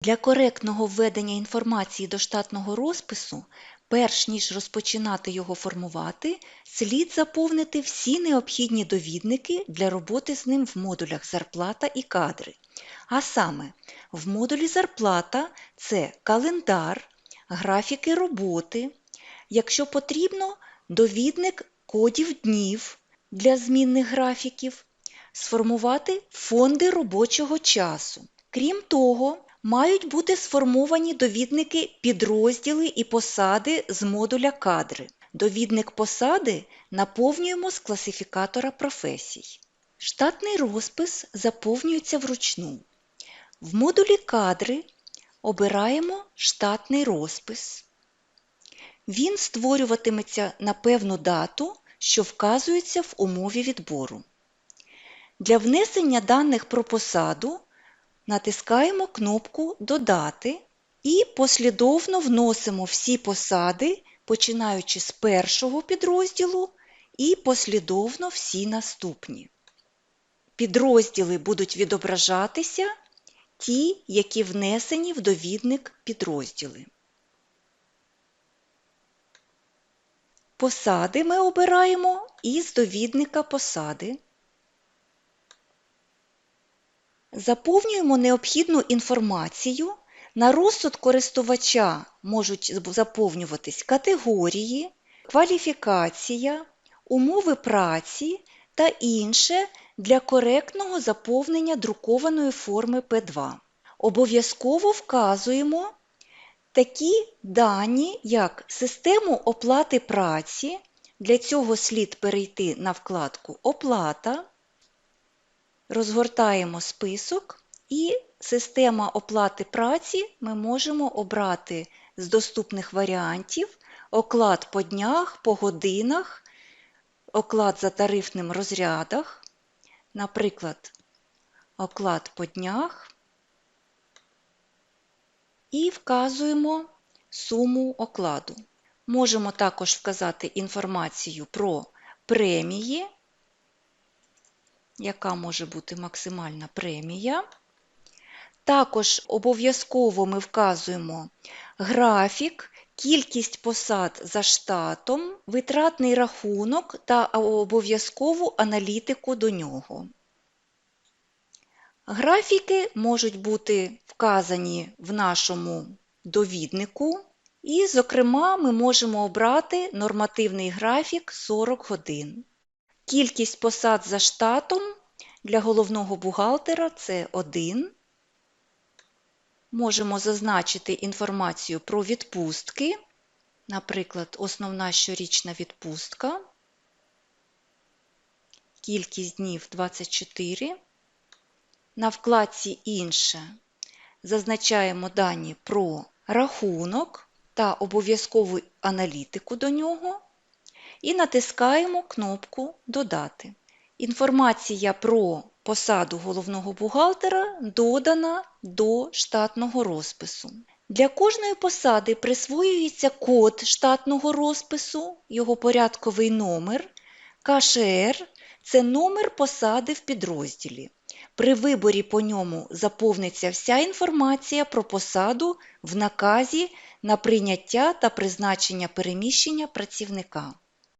Для коректного введення інформації до штатного розпису, перш ніж розпочинати його формувати, слід заповнити всі необхідні довідники для роботи з ним в модулях зарплата і кадри. А саме, в модулі зарплата це календар, графіки роботи, якщо потрібно, довідник кодів днів для змінних графіків, сформувати фонди робочого часу. Крім того, мають бути сформовані довідники підрозділи і посади з модуля кадри. Довідник посади наповнюємо з класифікатора професій. Штатний розпис заповнюється вручну. В модулі кадри обираємо штатний розпис. Він створюватиметься на певну дату, що вказується в умові відбору. Для внесення даних про посаду натискаємо кнопку Додати і послідовно вносимо всі посади, починаючи з першого підрозділу і послідовно всі наступні. Підрозділи будуть відображатися ті, які внесені в довідник підрозділи. Посади ми обираємо із довідника посади. Заповнюємо необхідну інформацію. На розсуд користувача можуть заповнюватись категорії, кваліфікація, умови праці та інше для коректного заповнення друкованої форми П2. Обов'язково вказуємо такі дані, як систему оплати праці. Для цього слід перейти на вкладку Оплата. Розгортаємо список і система оплати праці ми можемо обрати з доступних варіантів оклад по днях, по годинах, оклад за тарифним розрядах, наприклад, оклад по днях і вказуємо суму окладу. Можемо також вказати інформацію про премії, яка може бути максимальна премія. Також обов'язково ми вказуємо графік, кількість посад за штатом, витратний рахунок та обов'язкову аналітику до нього. Графіки можуть бути вказані в нашому довіднику, і, зокрема, ми можемо обрати нормативний графік 40 годин. Кількість посад за штатом для головного бухгалтера це 1. Можемо зазначити інформацію про відпустки, наприклад, основна щорічна відпустка, кількість днів 24. На вкладці Інше зазначаємо дані про рахунок та обов'язкову аналітику до нього і натискаємо кнопку Додати. Інформація про посаду головного бухгалтера додана до штатного розпису. Для кожної посади присвоюється код штатного розпису, його порядковий номер, КШР це номер посади в підрозділі. При виборі по ньому заповниться вся інформація про посаду в наказі на прийняття та призначення переміщення працівника.